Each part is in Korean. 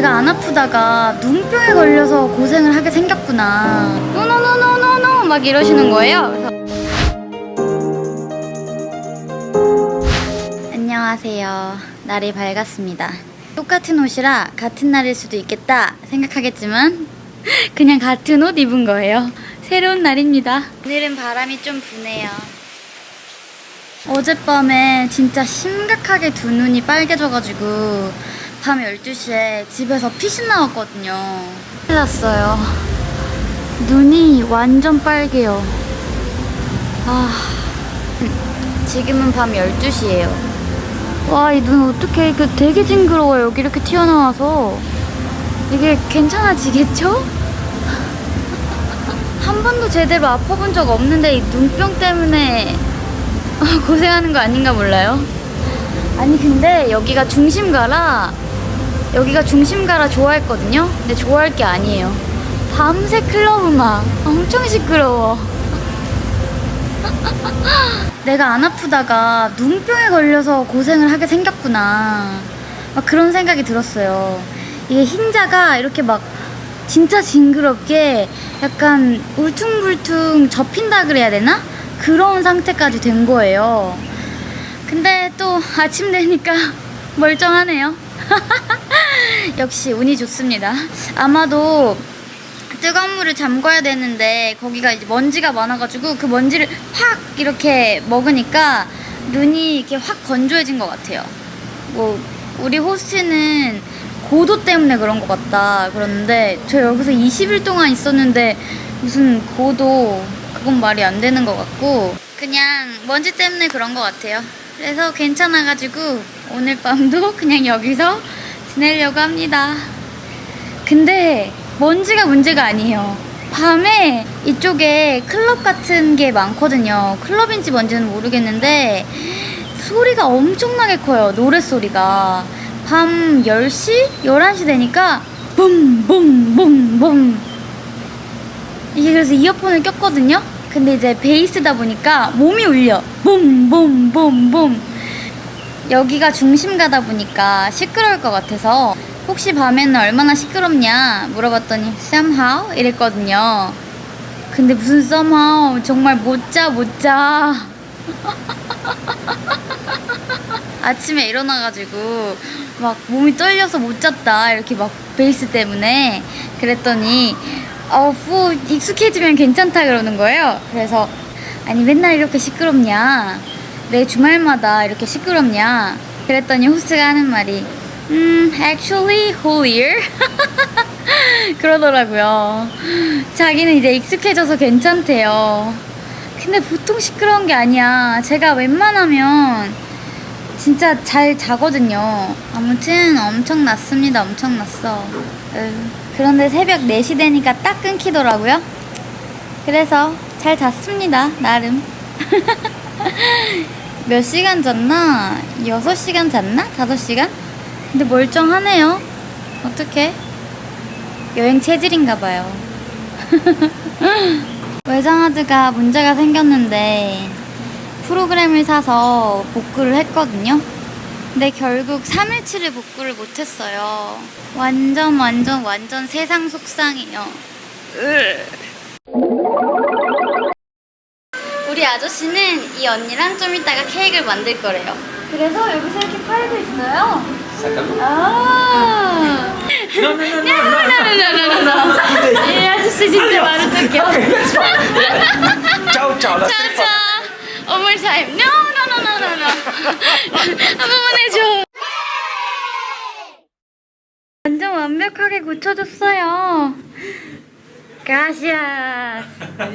내가 안 아프다가 눈병에 걸려서 고생을 하게 생겼구나. 노노노노노노 막 이러시는 거예요. 안녕하세요. 날이 밝았습니다. 똑같은 옷이라 같은 날일 수도 있겠다 생각하겠지만 그냥 같은 옷 입은 거예요. 새로운 날입니다. 오늘은 바람이 좀 부네요. 어젯밤에 진짜 심각하게 두 눈이 빨개져가지고 밤 12시에 집에서 피신 나왔거든요. 큰일 났어요. 눈이 완전 빨개요. 아, 지금은 밤 12시예요. 와, 이 눈 어떡해. 그 되게 징그러워요. 여기 이렇게 튀어나와서. 이게 괜찮아지겠죠? 한 번도 제대로 아파본 적 없는데 이 눈병 때문에 고생하는 거 아닌가 몰라요? 아니 근데 여기가 중심가라 여기가 중심가라 좋아했거든요? 근데 좋아할 게 아니에요 밤새 클럽 음악 엄청 시끄러워 내가 안 아프다가 눈병에 걸려서 고생을 하게 생겼구나 막 그런 생각이 들었어요 이게 흰자가 이렇게 막 진짜 징그럽게 약간 울퉁불퉁 접힌다 그래야 되나? 그런 상태까지 된 거예요. 근데 또 아침 되니까 멀쩡하네요. 역시 운이 좋습니다. 아마도 뜨거운 물을 잠궈야 되는데 거기가 이제 먼지가 많아가지고 그 먼지를 확 이렇게 먹으니까 눈이 이렇게 확 건조해진 것 같아요. 뭐 우리 호스트는 고도 때문에 그런 것 같다 그러는데 저 여기서 20일 동안 있었는데 무슨 고도 그건 말이 안 되는 것 같고 그냥 먼지 때문에 그런 것 같아요. 그래서 괜찮아가지고 오늘 밤도 그냥 여기서 지내려고 합니다. 근데 먼지가 문제가 아니에요. 밤에 이쪽에 클럽 같은 게 많거든요. 클럽인지 뭔지는 모르겠는데 소리가 엄청나게 커요. 노래 소리가. 밤 10시? 11시 되니까 붐붐붐붐 이게 그래서 이어폰을 꼈거든요. 근데 이제 베이스다 보니까 몸이 울려. 붐붐붐붐 여기가 중심 가다 보니까 시끄러울 것 같아서 혹시 밤에는 얼마나 시끄럽냐 물어봤더니 somehow 이랬거든요. 근데 무슨 somehow 정말 못 자 못 자. 아침에 일어나가지고 막 몸이 떨려서 못 잤다 이렇게 막 베이스 때문에 그랬더니 어, 뭐 익숙해지면 괜찮다 그러는 거예요. 그래서 아니 맨날 이렇게 시끄럽냐? 매 주말마다 이렇게 시끄럽냐? 그랬더니 호스트가 하는 말이 음, actually whole year 그러더라고요. 자기는 이제 익숙해져서 괜찮대요. 근데 보통 시끄러운 게 아니야. 제가 웬만하면 진짜 잘 자거든요. 아무튼 엄청 났습니다. 엄청 났어. 으, 그런데 새벽 4시 되니까 딱 끊기더라고요. 그래서 잘 잤습니다. 나름. 몇 시간 잤나? 6시간 잤나? 5시간? 근데 멀쩡하네요. 어떡해? 여행 체질인가 봐요. 외장하드가 문제가 생겼는데 프로그램을 사서 복구를 했거든요. 근데 결국 3일치를 복구를 못했어요. 완전 완전 완전 세상 속상해요. 우 아저씨는 이 언니랑 좀 이따가 케이크를 만들 거래요. 그래서 여기서 이렇게 팔고 있어요. 아. No, no, no, no, no. 나나나나나나. 이 아저씨 진짜 말을 듣겨. Ciao, ciao. La 짜자. 어물 타임. No, no, no, no, no, no. 한 번만 해줘. 완전 완벽하게 고쳐줬어요. 가시아스.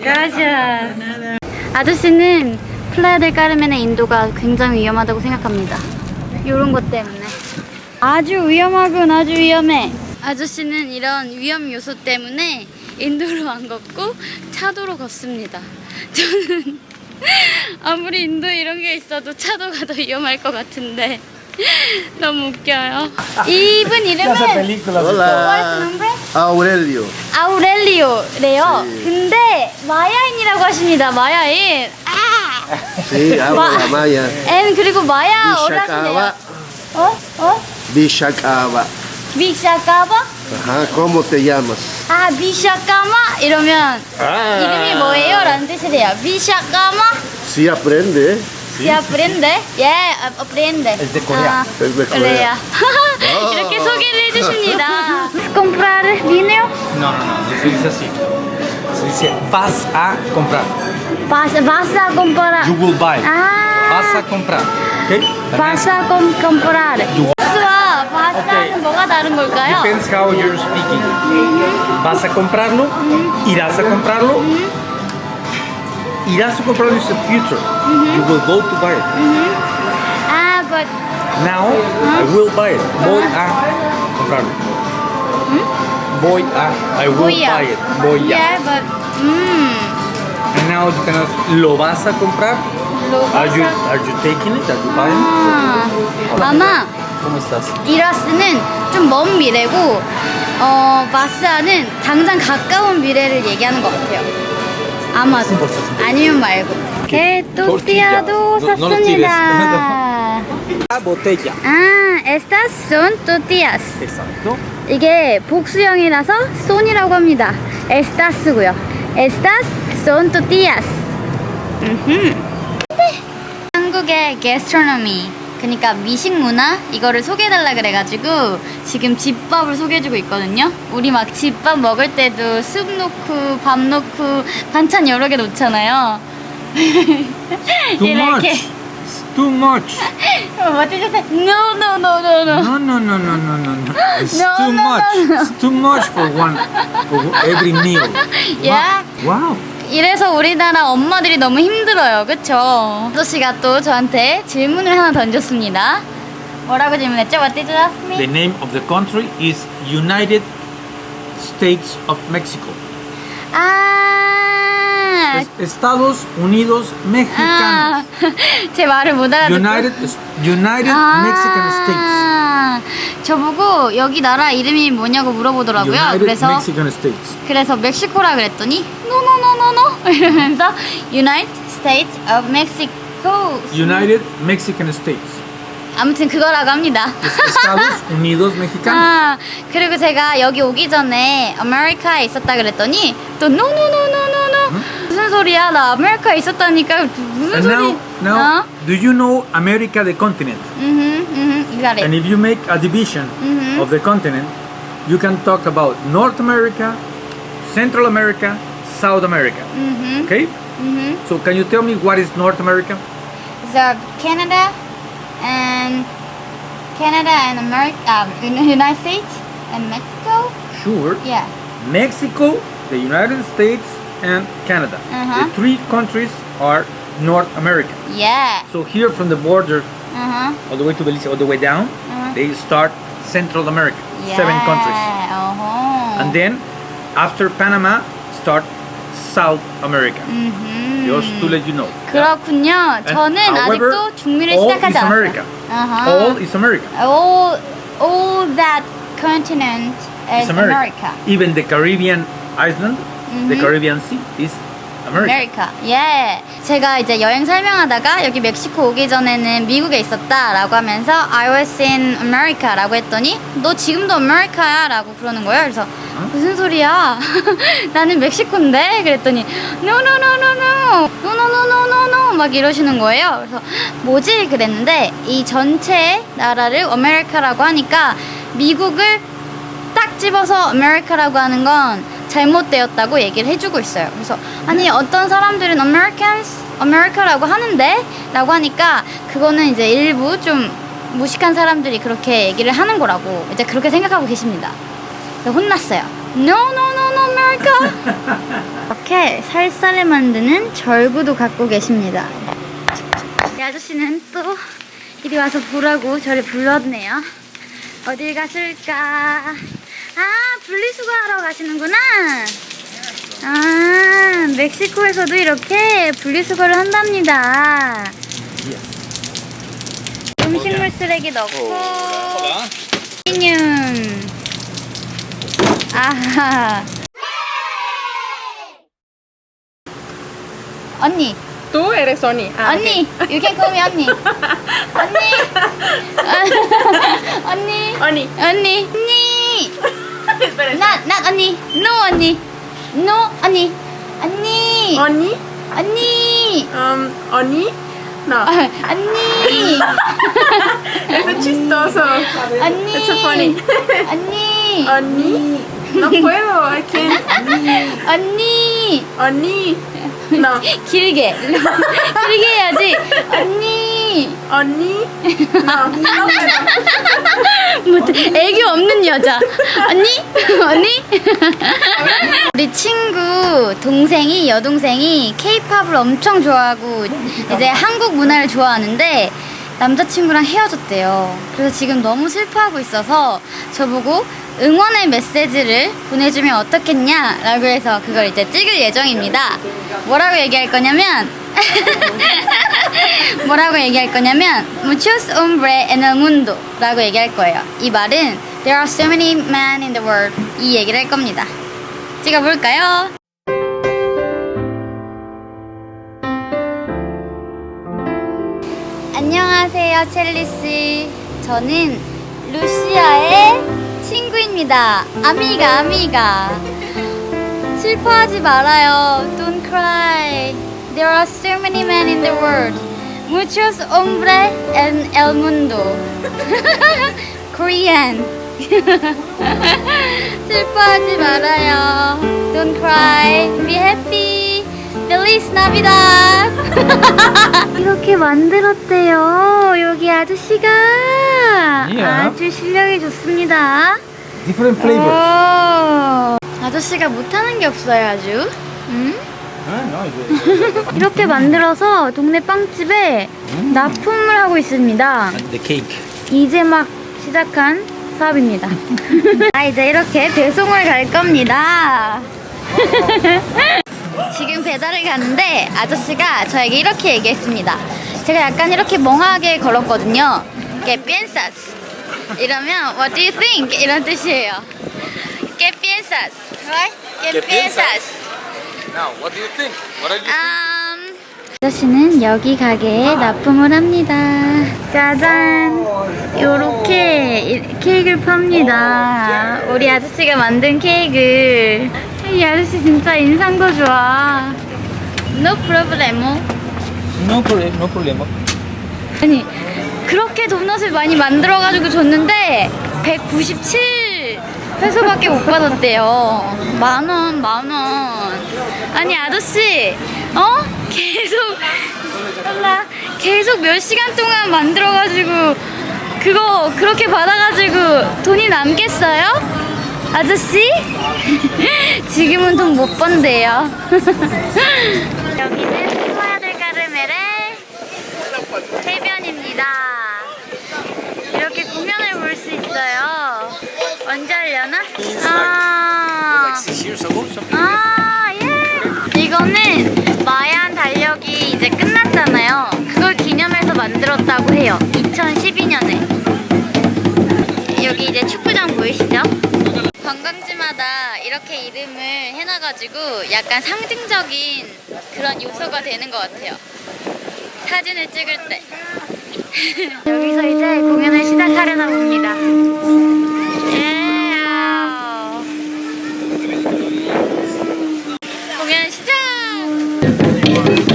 가시아스. 아저씨는 플라야 델 까르멘의 인도가 굉장히 위험하다고 생각합니다. 이런 것 때문에. 아주 위험하군, 아주 위험해. 아저씨는 이런 위험 요소 때문에 인도로 안 걷고 차도로 걷습니다. 저는 아무리 인도에 이런 게 있어도 차도가 더 위험할 것 같은데 너무 웃겨요. 이분 이름은 Hola. Aurelio. 아우렐리오래요. 네. 근데 마야인이라고 하십니다. 마야인. 아! Sí, hablo la maya. 앤 그리고 마야. 어라시네요. 어? 어? Bishakawa. 비샤까마? Ajá, ¿cómo te llamas? 아, 비샤까마? 이러면 아. 이름이 뭐예요? 라는 뜻이 돼요. 비샤까마? Sí aprende. 야, 브랜드? 예, 어, 브랜드. Es de Corea. 아, Es de Corea. 이렇게 소개를 해주십니다. comprar dinero? No, no, no, se dice así. Se dice vas a comprar. Vas, vas a comprar. You will buy. 아, Vas a comprar. ¿Ok? vas a com, comprar. You- 바스와 바스는 오케이. 뭐가 다른 걸까요? Depends how you're speaking. ¿Vas a comprarlo? ¿Irás a comprarlo? Comprarlo is the future. You will go to buy it. 아, but Now, I will buy it. Voy a comprarlo. Voy a, I will voy a. buy it. Voy a. Yeah, but 음, And now you can ask, ¿lo vas a comprar? lo Are vas you, a. are you taking it? Are you buying it? 아, 아마 ¿Cómo estás? 이라스는 좀 먼 미래고 어 바스아는 당장 가까운 미래를 얘기하는 것 같아요. 아마도 아니면 말고. lo 샀습니다. La botella. 아, estas son tortillas. Exacto. 이게 복수형이라서 son이라고 합니다. estas고요. estas son tortillas. 음흠. 한국의 gastronomy 그러니까 미식 문화 이거를 소개해달라 그래가지고 지금 집밥을 소개해주고 있거든요. 우리 막 집밥 먹을 때도 숲 넣고 밥 넣고 반찬 여러 개 놓잖아요. Too much. It's too much. Say? No, no, no, no, no. No, no, no, no, no, no, no. It's No, too no, much. no, no. It's too much for one, for every meal. Yeah. Wow. 이래서 우리나라 엄마들이 너무 힘들어요. 그쵸? 아저씨가 또 저한테 질문을 하나 던졌습니다. 뭐라고 질문했죠? What did you ask me? The name of the country is United States of Mexico. 아, Es- Estados Unidos 아, Mexicanos. 제 말을 못 알아듣고. United United 아. Mexican States. 저보고 여기 나라 이름이 뭐냐고 물어보더라고요. United 그래서 Mexican States. 그래서 멕시코라 그랬더니 노노노노노 이러면서 United States of Mexico. United Mexican States. 아무튼 그거라고 합니다. Es- Estados Unidos Mexicanos. 아, 그리고 제가 여기 오기 전에 아메리카에 있었다 그랬더니 또 노노노노노노 무슨 소리야 나 아메리카에 있었다니까 무슨 And 소리 now, now, do you know America, the continent? 음, 음, you got it. And if you make a division Mhm. of the continent, you can talk about North America, Central America, South America. 음, Okay? 음. So can you tell me what is North America? So Canada and Canada and America, um, United States and Mexico. Sure. Yeah. Mexico, the United States, and Canada. Uh-huh. The three countries are North America. Yeah. So here from the border Uh huh. all the way to Belize, all the way down, Uh-huh. they start Central America, Yeah. seven countries. Uh-huh. And then after Panama, start South America. Mhm. Just to let you know. 그렇군요. 저는 however, 아직도 중미를 all 시작하지 is 않았어요. America. Uh-huh. All is America. all, all that continent is It's America. America. Even the Caribbean island, the Mhm. Caribbean Sea is America. America. 예. 제가 이제 여행 설명하다가 여기 멕시코 오기 전에는 미국에 있었다라고 하면서 I was in America라고 했더니 너 지금도 America야라고 그러는 거예요. 그래서 무슨 소리야? 나는 멕시코인데 그랬더니 No no no no no no no no no no no 막 이러시는 거예요. 그래서 뭐지 그랬는데 이 전체 나라를 America라고 하니까 미국을 딱 집어서 아메리카라고 하는 건 잘못되었다고 얘기를 해주고 있어요. 그래서 아니 어떤 사람들은 Americans, 아메리카라고 하는데 라고 하니까 그거는 이제 일부 좀 무식한 사람들이 그렇게 얘기를 하는 거라고 이제 그렇게 생각하고 계십니다. 혼났어요. No, no, no, no, America. 이렇게 살살을 만드는 절구도 갖고 계십니다. 이 아저씨는 또 이리 와서 보라고 저를 불렀네요. 어딜 가실까? 아, 분리수거 하러 가시는구나. 아, 멕시코에서도 이렇게 분리수거를 한답니다. 음식물 쓰레기 넣고, 알루미늄. 아하. 언니, Tú eres Sony. Ah, 언니, you can call me 언니. 언니. 언니. Oni. 언니. 언니. 언니. Not not 언니. No 언니. No 언니. 언니. Oni? 언니. Um, Oni? No. 언니. It's a chistoso. 언니. It's so funny. 언니. Oni? No puedo, I can't. 언니. Oni? No. 길게. 길게 해야지. 언니. Oni? No. No puedo. 못해. 애교 없는 여자. 언니? 언니? 우리 친구 동생이 여동생이 케이팝을 엄청 좋아하고 이제 한국 문화를 좋아하는데 남자친구랑 헤어졌대요. 그래서 지금 너무 슬퍼하고 있어서 저보고 응원의 메시지를 보내주면 어떻겠냐라고 해서 그걸 이제 찍을 예정입니다. 뭐라고 얘기할 거냐면 뭐라고 얘기할 거냐면 Muchos hombres en el mundo 라고 얘기할 거예요. 이 말은 There are so many men in the world 이 얘기를 할 겁니다. 찍어볼까요? 안녕하세요, 첼리 씨. 저는 루시아의 친구입니다. 아미가, 아미가. 슬퍼하지 말아요. Don't cry. There are so many men in the world. Muchos hombres en el mundo. Korean. 슬퍼하지 말아요. Don't cry. Be happy. Feliz Navidad. 이렇게 만들었대요. 여기 아저씨가 Yeah. 아주 실력이 좋습니다. Different 어. flavors. 오, 아저씨가 못하는 게 없어요, 아주. 응? 이렇게 만들어서 동네 빵집에 납품을 하고 있습니다. The cake. 이제 막 시작한 사업입니다. 아, 이제 이렇게 배송을 갈 겁니다. 지금 배달을 가는데 아저씨가 저에게 이렇게 얘기했습니다. 제가 약간 이렇게 멍하게 걸었거든요. Que piensas? 이러면 What do you think? 이런 뜻이에요. Que piensas? Right? Que ¿Qué piensas? Now, what do you think? What are you 음, 아저씨는 여기 가게에 납품을 합니다. 짜잔! 요렇게 이- 케이크를 팝니다. 우리 아저씨가 만든 케이크. 이 아저씨 진짜 인상도 좋아. No problemo. No problem, no problema. 아니, 그렇게 도넛을 많이 만들어가지고 줬는데, 197 페소밖에 못 받았대요. 만 원, 만 원. 아니, 아저씨, 어? 계속, 몰라. 계속 몇 시간 동안 만들어가지고, 그거 그렇게 받아가지고 돈이 남겠어요? 아저씨? 지금은 돈 못 번대요. 여기는 아, 예. 이거는 마얀 달력이 이제 끝났잖아요. 그걸 기념해서 만들었다고 해요. 2012년에. 여기 이제 축구장 보이시죠? 관광지마다 이렇게 이름을 해놔가지고 약간 상징적인 그런 요소가 되는 것 같아요. 사진을 찍을 때. 여기서 이제 공연을 시작하려나 봅니다. 예. 공연 시작! 이거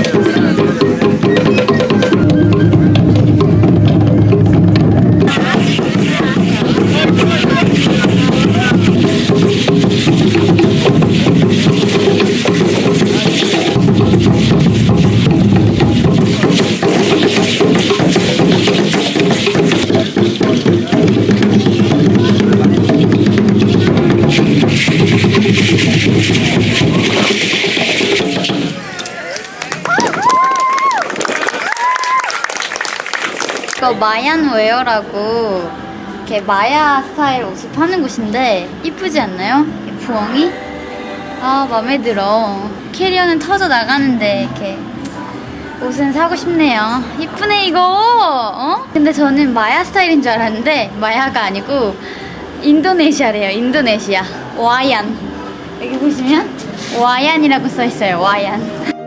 마얀 웨어라고 이렇게 마야 스타일 옷을 파는 곳인데 이쁘지 않나요? 이 부엉이? 아 마음에 들어 캐리어는 터져 나가는데 이렇게 옷은 사고 싶네요 이쁘네 이거 어? 근데 저는 마야 스타일인 줄 알았는데 마야가 아니고 인도네시아래요 인도네시아 와얀 여기 보시면 와얀이라고 써있어요 와얀